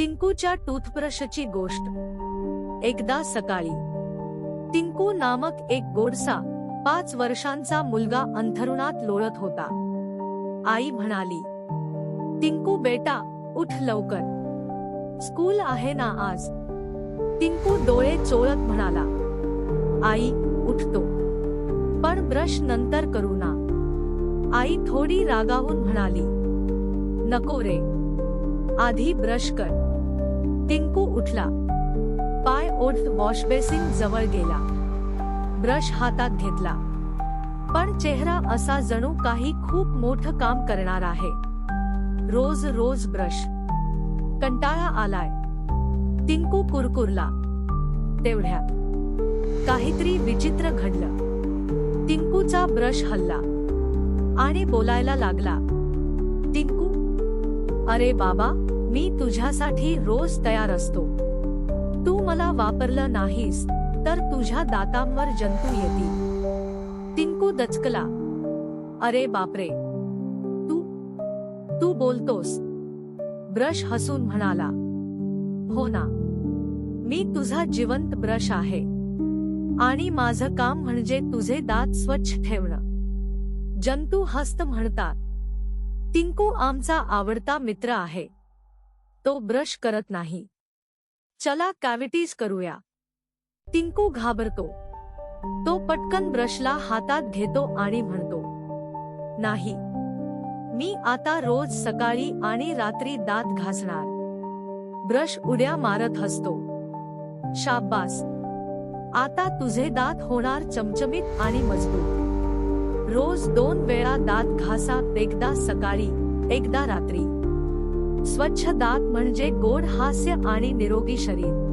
टिंकूच्या टूथब्रशची गोष्ट. एकदा सकाळी. टिंकू नामक एक गोडसा पाच वर्षांचा मुलगा अंथरुणात लोळत होता. आई म्हणाली टिंकू बेटा उठ लवकर. स्कूल आहे ना आज? टिंकू डोळे चोळत म्हणाला आई उठतो. पण ब्रश नंतर करू ना. आई थोडी रागावून म्हणाली नको रे. आधी ब्रश कर. टिंकू उठला. पाय ओढत वॉशबेसिन जवळ गेला. ब्रश हातात घेतला. पण चेहरा असा जणू काही खूप मोठं काम करणार आहे. रोज रोज ब्रश. कंटाळा आलाय. टिंकू कुरकुरला. तेवढ्यात काहीतरी विचित्र घडलं. टिंकूचा ब्रश हल्ला. आणि बोलायला लागला. टिंकू? अरे बाबा मी तुझ्यासाठी रोज तयार असतो. तू मला वापरलं नाहीस तर तुझ्या दातांवर जंतू येतील. टिंकू दचकला. अरे बापरे. तू तू बोलतोस. ब्रश हसून म्हणाला. हो ना. मी तुझा जिवंत ब्रश आहे. आणि माझं काम म्हणजे तुझे दात स्वच्छ ठेवणं. जंतू हस्त म्हणतात. टिंकू आमचा आवडता मित्र आहे. तो ब्रश करत नाही. चला कॅव्हिटीज करूया. टिंकू घाबरतो. तो पटकन ब्रशला हातात घेतो आणि म्हणतो नाही. मी आता रोज सकाळी आणि रात्री दात घासणार. ब्रश उड्या मारत हसतो. शाब्बास आता तुझे दात होणार चमचमीत आणि मजबूत. रोज दोन वेळा दात घासा एकदा सकाळी एकदा रात्री. स्वच्छ दात म्हणजे गोड हास्य आणि निरोगी शरीर.